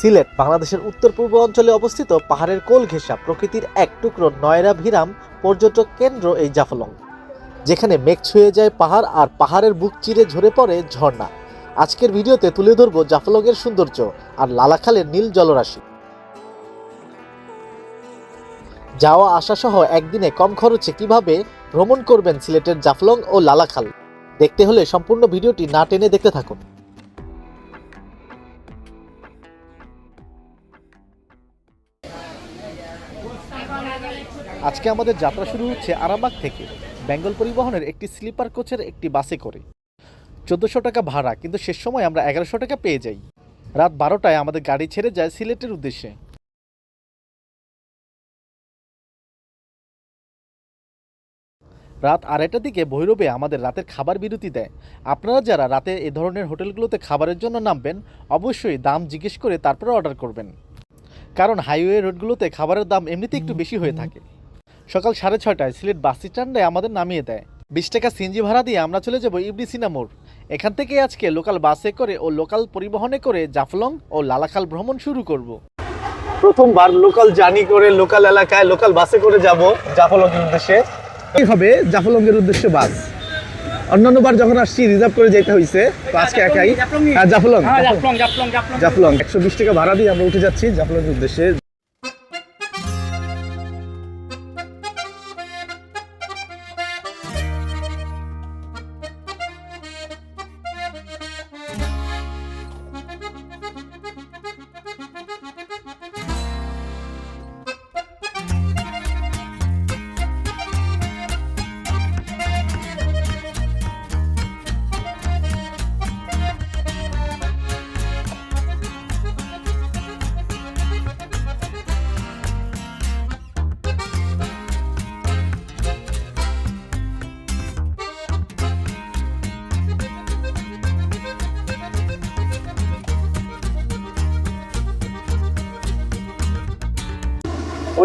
সিলেট, বাংলাদেশের উত্তর পূর্ব অঞ্চলে অবস্থিত পাহাড়ের কোল ঘেঁষা প্রকৃতির এক টুকরো নয়রা ভিরাম পর্যটক কেন্দ্র এই জাফলং, যেখানে মেঘ ছুঁয়ে যায় পাহাড় আর পাহাড়ের বুক চিরে ঝরে পড়ে ঝর্ণা। আজকের ভিডিওতে তুলে ধরবো জাফলংয়ের সৌন্দর্য আর লালাখালের নীল জলরাশি। যাওয়া, আসা সহ একদিনে কম খরচে কীভাবে ভ্রমণ করবেন সিলেটের জাফলং ও লালাখাল? দেখতে হলে সম্পূর্ণ ভিডিওটি না টেনে দেখতে থাকুন। আজকে আমাদের যাত্রা শুরু হচ্ছে আরামবাগ থেকে। বেঙ্গল পরিবহনের একটি স্লিপার কোচের একটি বাসে করে। চোদ্দোশো টাকা ভাড়া, কিন্তু শেষ সময় আমরা এগারোশো টাকা পেয়ে যাই। রাত বারোটায় আমাদের গাড়ি ছেড়ে যায় সিলেটের উদ্দেশ্যে। রাত আড়াইটার দিকে ভৈরবে আমাদের রাতের খাবার বিরতি দেয়। আপনারা যারা রাতে এ ধরনের হোটেলগুলোতে খাবারের জন্য নামবেন, অবশ্যই দাম জিজ্ঞেস করে তারপরে অর্ডার করবেন। কারণ হাইওয়ে রোডগুলোতে খাবারের দাম এমনিতে একটু বেশি হয়ে থাকে। সকাল সাড়ে ছটায় সিলেট বাস স্ট্যান্ডে আমাদের নামিয়ে দেয়। বিশ টাকা সিএনজি ভাড়া দিয়ে আমরা চলে যাব ইবনি সিনামোর এখান থেকে আজকে লোকাল বাসে করে ও লোকাল পরিবহনে করে জাফলং ও লালাখাল ভ্রমণ শুরু করব। প্রথমবার লোকাল জার্নি করে লোকাল এলাকায় লোকাল বাসে করে যাব জাফলংয়ের উদ্দেশ্যে। এই হবে? জাফলংয়ের উদ্দেশ্যে বাস। অন্যান্যবার যখন আসছি রিজার্ভ করে যেতে হয়েছে তো আজকে একাই। হ্যাঁ জাফলং। হ্যাঁ জাফলং। জাফলং জাফলং জাফলং। একশো বিশ টাকা ভাড়া দিয়ে আমরা উঠে যাচ্ছি জাফলংয়ের উদ্দেশ্যে।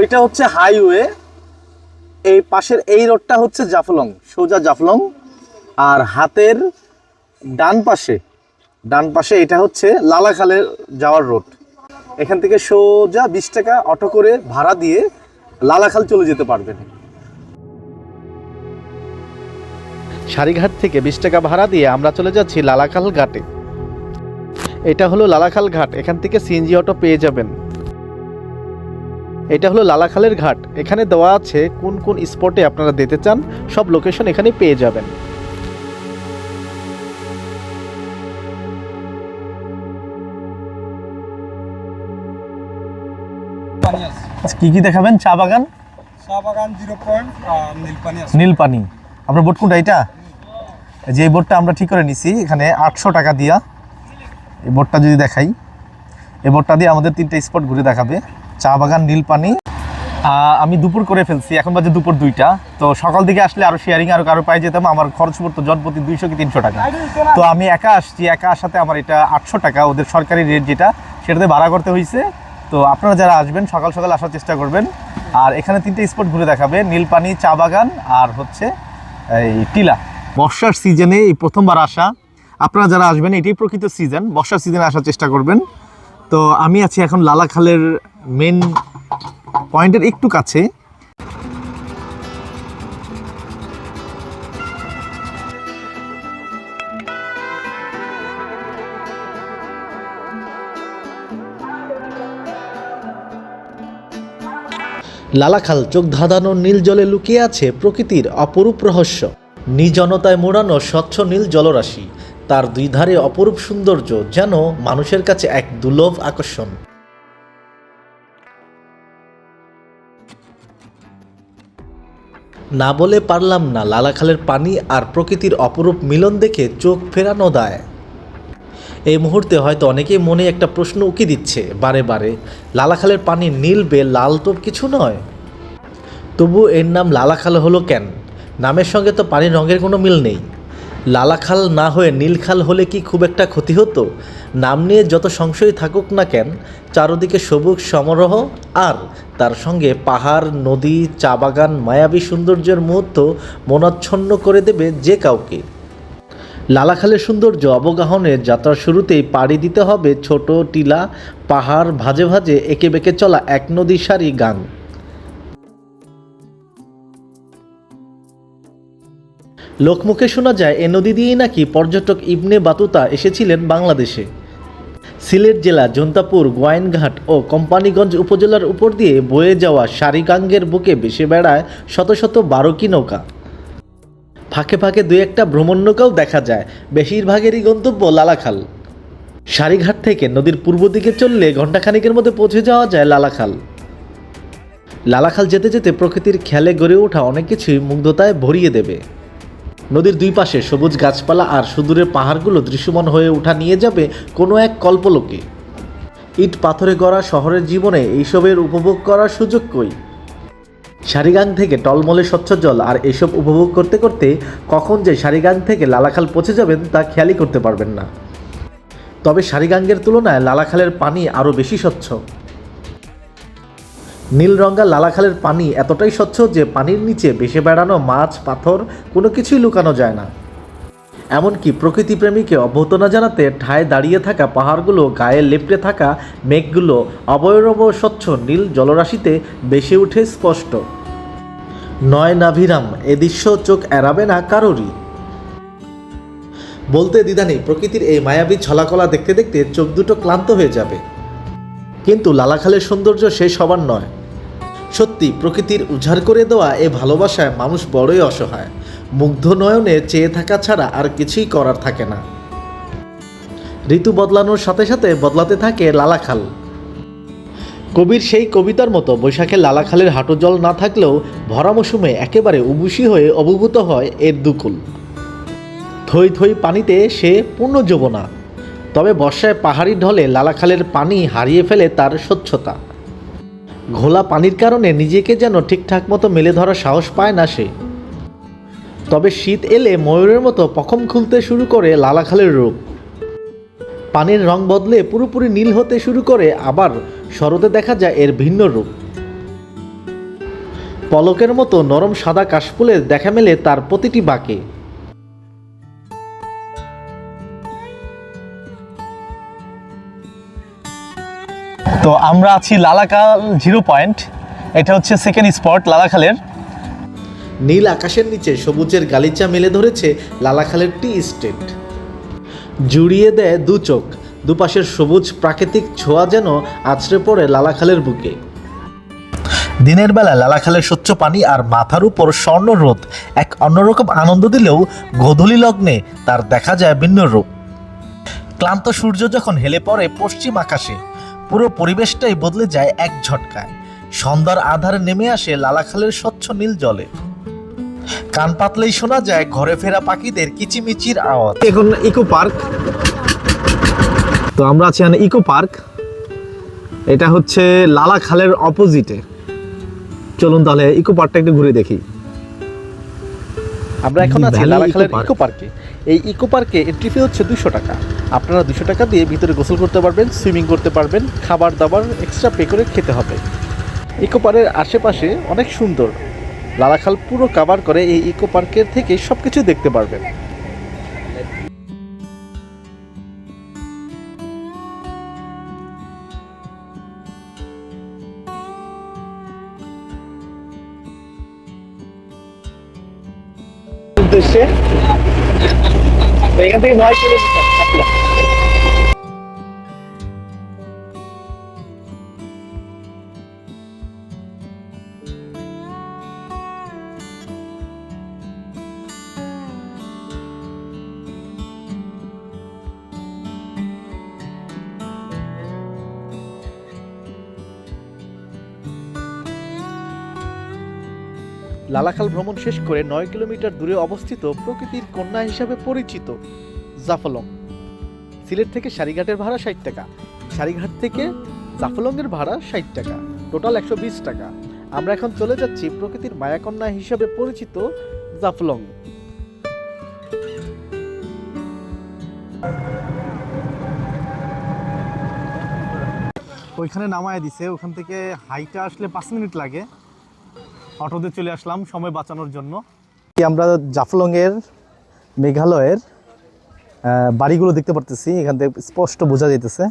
ওইটা হচ্ছে হাইওয়ে। এই পাশের এই রোডটা হচ্ছে জাফলং, সোজা জাফলং। আর হাতের ডান পাশে ডান পাশে এটা হচ্ছে লালাখালের যাওয়ার রোড। এখান থেকে সোজা বিশ টাকা অটো করে ভাড়া দিয়ে লালাখাল চলে যেতে পারবেন। সারিঘাট থেকে বিশ টাকা ভাড়া দিয়ে আমরা চলে যাচ্ছি লালাখাল ঘাটে। এটা হলো লালাখাল ঘাট, এখান থেকে সিএনজি অটো পেয়ে যাবেন। এটা হলো লালাখালের ঘাট। এখানে দেওয়া আছে কোন কোন স্পটে আপনারা দিতে চান সব লোকেশন এখানে পেয়ে যাবেন। আচ্ছা, কি কি দেখাবেন? চা বাগান? চা বাগান জিরো পয়েন্ট নীল পানি আছে। আপনার বোট কোনটা এটা যে এই বোটটা আমরা ঠিক করে নিছি এখানে আটশো টাকা দিয়া। এই বোটটা যদি দেখাই। এই বোটটা দিয়ে আমাদের তিনটে স্পট ঘুরে দেখাবে। চা বাগান, নীল পানি। আমি দুপুর করে ফেলছি, এখন বাজে দুপুর দুইটা। তো সকাল দিকে আসলে আরও শেয়ারিং আরও কারও পাই যেতাম, আমার খরচ পড়তো জনপ্রতি দুইশো কি তিনশো টাকা। তো আমি একা আসছি, একা আসাতে আমার এটা আটশো টাকা, ওদের সরকারি রেট যেটা, সেটাতে ভাড়া করতে হয়েছে তো আপনারা যারা আসবেন, সকাল সকাল আসার চেষ্টা করবেন। আর এখানে তিনটে স্পট ঘুরে দেখাবে নীলপানি চা বাগান, আর হচ্ছে এই টিলা। বর্ষার সিজনে এই প্রথমবার আসা। আপনারা যারা আসবেন, এটাই প্রকৃত সিজন বর্ষার সিজনে আসার চেষ্টা করবেন। তো আমি আছি এখন লালাখালের মেন পয়েন্টের একটু কাছে। লালাখাল চোখ ধাঁধানো নীল জলে লুকিয়ে আছে প্রকৃতির অপরূপ রহস্য। নিজনতায় মোড়ানো স্বচ্ছ নীল জলরাশি। তার দুই ধারে অপরূপ সৌন্দর্য যেন মানুষের কাছে এক দুর্লভ আকর্ষণ। না বলে পারলাম না লালাখালের পানি আর প্রকৃতির অপরূপ মিলন দেখে চোখ ফেরানো দায়। এই মুহূর্তে হয়তো অনেকেই মনে একটা প্রশ্ন উকি দিচ্ছে, বারে বারে লালাখালের পানি নীল, বে, লাল তো কিছু নয়। তবু এর নাম লালাখাল হলো কেন? নামের সঙ্গে তো পানির রঙের কোনো মিল নেই। লালাখাল না হয়ে নীলখাল হলে কি খুব একটা ক্ষতি হতো? নাম নিয়ে যত সংশয় থাকুক না কেন, চারদিকে সবুজ সমারোহ আর তার সঙ্গে পাহাড়, নদী, চা বাগান, মায়াবী সৌন্দর্যের মুহূর্ত মনাচ্ছন্ন করে দেবে যে কাউকে। লালাখালের সৌন্দর্য অবগাহনের যাত্রার শুরুতেই পাড়ি দিতে হবে ছোট টিলা, পাহাড় ভাজে ভাজে এঁকে বেঁকে চলা এক নদী সারি গাং লোকমুখে শোনা যায়, এ নদী দিয়েই নাকি পর্যটক ইবনে বাতুতা এসেছিলেন বাংলাদেশে। সিলেট জেলা, জন্তাপুর, গোয়াইনঘাট ও কোম্পানিগঞ্জ উপজেলার উপর দিয়ে বয়ে যাওয়া সারিগাঙ্গের বুকে ভেসে বেড়ায় শত শত বারোকি নৌকা। ফাঁকে ফাঁকে দুই একটা ভ্রমণ নৌকাও দেখা যায়, বেশিরভাগেরই গন্তব্য লালাখাল। সারিঘাট থেকে নদীর পূর্ব দিকে চললে ঘণ্টাখানিকের মধ্যে পৌঁছে যাওয়া যায় লালাখাল। লালাখাল যেতে যেতে প্রকৃতির খেলে গড়ে ওঠা অনেক কিছুই মুগ্ধতায় ভরিয়ে দেবে। নদীর দুই পাশে সবুজ গাছপালা আর সুদূরের পাহাড়গুলো দৃশ্যমান হয়ে ওঠা নিয়ে যাবে কোনো এক কল্পলোকে। ইট পাথরে গড়া শহরের জীবনে এইসবের উপভোগ করার সুযোগ কই? সারিগাং থেকে টলমলে স্বচ্ছ জল আর এসব উপভোগ করতে করতে কখন যে সারিগাং থেকে লালাখাল পৌঁছে যাবেন তা খেয়ালই করতে পারবেন না। তবে সারিগাঙ্গের তুলনায় লালাখালের পানি আরও বেশি স্বচ্ছ। নীলরঙ্গা লালাখালের পানি এতটাই স্বচ্ছ যে পানির নিচে ভেসে বেড়ানো মাছ, পাথর কোনো কিছুই লুকানো যায় না। এমনকি প্রকৃতিপ্রেমীকে অভ্যর্থনা জানাতে ঠায় দাঁড়িয়ে থাকা পাহাড়গুলো, গায়ে লেপটে থাকা মেঘগুলো অবয়রব স্বচ্ছ নীল জলরাশিতে বেসে ওঠে স্পষ্ট। নয় নাভিরাম, এ দৃশ্য চোখ এড়াবে না কারোরই। বলতে নেই, প্রকৃতির এই মায়াবী ছলাকলা দেখতে দেখতে চোখ দুটো ক্লান্ত হয়ে যাবে। কিন্তু লালাখালের সৌন্দর্য শেষ সবার নয়। সত্যি, প্রকৃতির উজাড় করে দেওয়া এ ভালোবাসায় মানুষ বড়ই অসহায়। মুগ্ধ নয়নে চেয়ে থাকা ছাড়া আর কিছুই করার থাকে না। ঋতু বদলানোর সাথে সাথে বদলাতে থাকে লালাখাল কবির সেই কবিতার মতো বৈশাখে লালাখালের হাঁটু জল না থাকলেও ভরা মৌসুমে একেবারে উবুসি হয়ে অভিভূত হয় এর দুকুল। থই থই পানিতে সে পূর্ণ যৌবনা। তবে বর্ষায় পাহাড়ি ঢলে লালাখালের পানি হারিয়ে ফেলে তার স্বচ্ছতা। ঘোলা পানির কারণে নিজেকে যেন ঠিকঠাক মতো মেলে ধরার সাহস পায় না সে। তবে শীত এলে ময়ূরের মতো পখম খুলতে শুরু করে লালাখালের রূপ। পানির রং বদলে পুরোপুরি নীল হতে শুরু করে আবার শরতে দেখা যায় এর ভিন্ন রূপ। পলকের মতো নরম সাদা কাশফুলের দেখা মেলে তার প্রতিটি বাঁকে। তো আমরা আছি লালাকাল জিরো পয়েন্ট এটা হচ্ছে সেকেন্ড স্পট লালাখালের। নীল আকাশের নিচে সবুজের গালিচা মেলে ধরেছে লালাখালের টি স্টেট। জুড়িয়ে দেয় দু চোখ, দুপাশের সবুজ প্রাকৃতিক ছোঁয়া যেন আছড়ে পড়ে লালাখালের বুকে। দিনের বেলা লালাখালের স্বচ্ছ পানি আর মাথার উপর স্বর্ণ রোদ, এক অন্যরকম আনন্দ দিলেও গোধূলি লগ্নে তার দেখা যায় ভিন্ন রূপ। ক্লান্ত সূর্য যখন হেলে পড়ে পশ্চিম আকাশে পুরো পরিবেশটাই বদলে যায় এক ঝটকায়। সন্ধ্যার আধারে নেমে আসে লালাখালের স্বচ্ছ নীল জলে। কান পাতলেই শোনা যায় ঘরে ফেরা পাখিদের কিচিমিচির আওয়াজ। এখন ইকো পার্ক। তো আমরা আছি ইকো পার্ক। এটা হচ্ছে লালাখালের অপোজিটে। চলুন তাহলে ইকো পার্কটা একটু ঘুরে দেখি। আমরা এখন আছি লালাখালের ইকো পার্কে এই ইকো পার্কে এন্ট্রি ফি হচ্ছে দুশো টাকা। আপনারা দুশো টাকা দিয়ে ভিতরে গোসল করতে পারবেন সুইমিং করতে পারবেন খাবার দাবার এক্সট্রা পে করে খেতে হবে। ইকো পার্কের আশেপাশে অনেক সুন্দর। লালাখাল পুরো কাভার করে এই ইকো পার্কের থেকে সব কিছু দেখতে পারবেন। উদ্দেশ্যে তো এখান থেকে নয় কিলোমিটার। লালাখাল ভ্রমণ শেষ করে নয় কিলোমিটার দূরে অবস্থিত প্রকৃতির কন্যা হিসাবে পরিচিত জাফলং। সিলেট থেকে সারিঘাটের ভাড়া ষাট টাকা। সারিঘাট থেকে জাফলংয়ের ভাড়া ষাট টাকা। টোটাল একশো বিশ টাকা। আমরা এখন চলে যাচ্ছি প্রকৃতির মায়াকন্যা হিসাবে পরিচিত জাফলং। ওইখানে নামায় দিছে, ওখান থেকে হাইটা আসলে পাঁচ মিনিট লাগে। অটোতে চলে আসলাম সময় বাঁচানোর জন্য। আমরা জাফলংয়ের, মেঘালয়ের বাড়িগুলো দেখতে পারতেছি। এখান থেকে স্পষ্ট বোঝা যাইতেছে।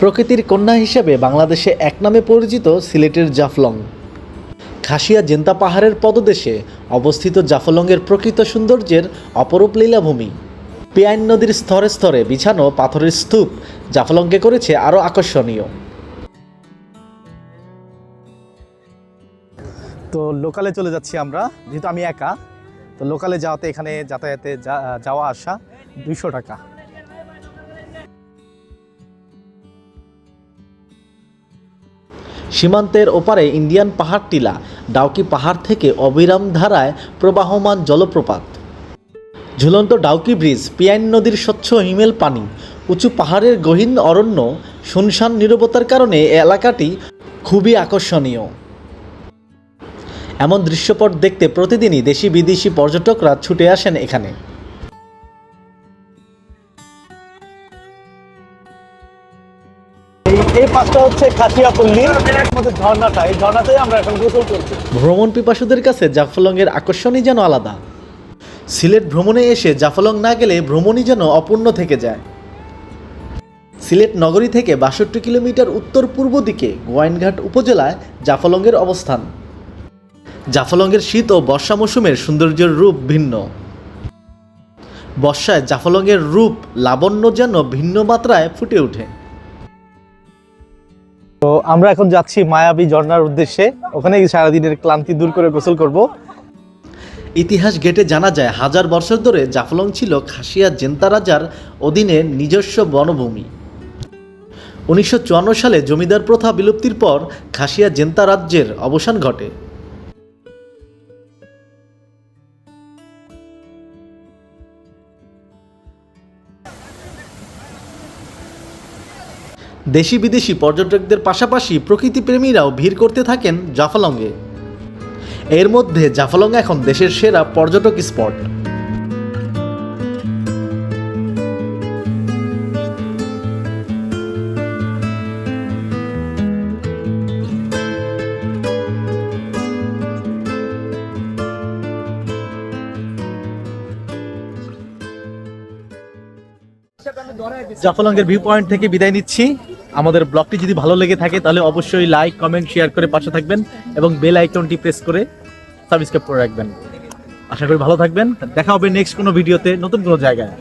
প্রকৃতির কন্যা হিসেবে বাংলাদেশে এক নামে পরিচিত সিলেটের জাফলং। খাসিয়া জেন্তা পাহাড়ের পদদেশে অবস্থিত জাফলংয়ের প্রকৃত সৌন্দর্যের অপরূপ লীলাভূমি। পিয়াইন নদীর স্তরে স্তরে বিছানো পাথরের স্তূপ জাফলংকে করেছে আরও আকর্ষণীয়। তো লোকালে চলে যাচ্ছি আমরা, যেহেতু আমি একা, তো লোকালে যাওয়াতে এখানে যাতায়াতে যাওয়া আসা দুইশো টাকা। সীমান্তের ওপারে ইন্ডিয়ান পাহাড় টিলা, ডাউকি পাহাড় থেকে অবিরাম ধারায় প্রবাহমান জলপ্রপাত। ঝুলন্ত ডাউকি ব্রিজ, পিয়াইন নদীর স্বচ্ছ হিমেল পানি, উঁচু পাহাড়ের গহীন অরণ্য, শুনশান নীরবতার কারণে এলাকাটি খুবই আকর্ষণীয়। এমন দৃশ্যপট দেখতে প্রতিদিনই দেশি বিদেশি পর্যটকরা ছুটে আসেন এখানে। এই পাশটা হচ্ছে খাসিয়াপল্লীর মধ্যে ঝর্ণাটা, এই ঝর্ণাতে আমরা এখন গোসল করছি। ভ্রমণ পিপাসুদের কাছে জাফলংয়ের আকর্ষণই যেন আলাদা। সিলেট ভ্রমণে এসে জাফলং না গেলে ভ্রমণই যেন অপূর্ণ থেকে যায়। সিলেট নগরী থেকে বাষট্টি কিলোমিটার উত্তর পূর্ব দিকে গোয়াইনঘাট উপজেলায় জাফলংয়ের অবস্থান। জাফলংয়ের শীত ও বর্ষা মৌসুমের সৌন্দর্যের রূপ ভিন্ন। বর্ষায় জাফলংয়ের রূপ লাবণ্য যেন ভিন্ন মাত্রায় ফুটে ওঠে। তো আমরা এখন যাচ্ছি মায়াবী ঝর্ণার উদ্দেশ্যে। ওখানে সারাদিনের ক্লান্তি দূর করে গোসল করব। ইতিহাস গেটে জানা যায়, হাজার বছর ধরে জাফলং ছিল খাসিয়া জেন্তা রাজার অধীনে নিজস্ব বনভূমি। উনিশশো চুয়ান্ন সালে জমিদার প্রথা বিলুপ্তির পর খাসিয়া জেন্তা রাজ্যের অবসান ঘটে। দেশি বিদেশি পর্যটকদের পাশাপাশি প্রকৃতিপ্রেমীরাও ভিড় করতে থাকেন জাফলংয়ে। এর মধ্যে জাফলং এখন দেশের সেরা পর্যটক স্পট। জাফলংয়ের ভিউ পয়েন্ট থেকে বিদায় নিচ্ছি। আমাদের ব্লগটি যদি ভালো লেগে থাকে, তাহলে অবশ্যই লাইক কমেন্ট শেয়ার করে পাশে থাকবেন এবং বেল আইকনটি প্রেস করে সাবস্ক্রাইব করে রাখবেন। আশা করি ভালো থাকবেন। দেখা হবে নেক্সট কোনো ভিডিওতে নতুন কোনো জায়গায়।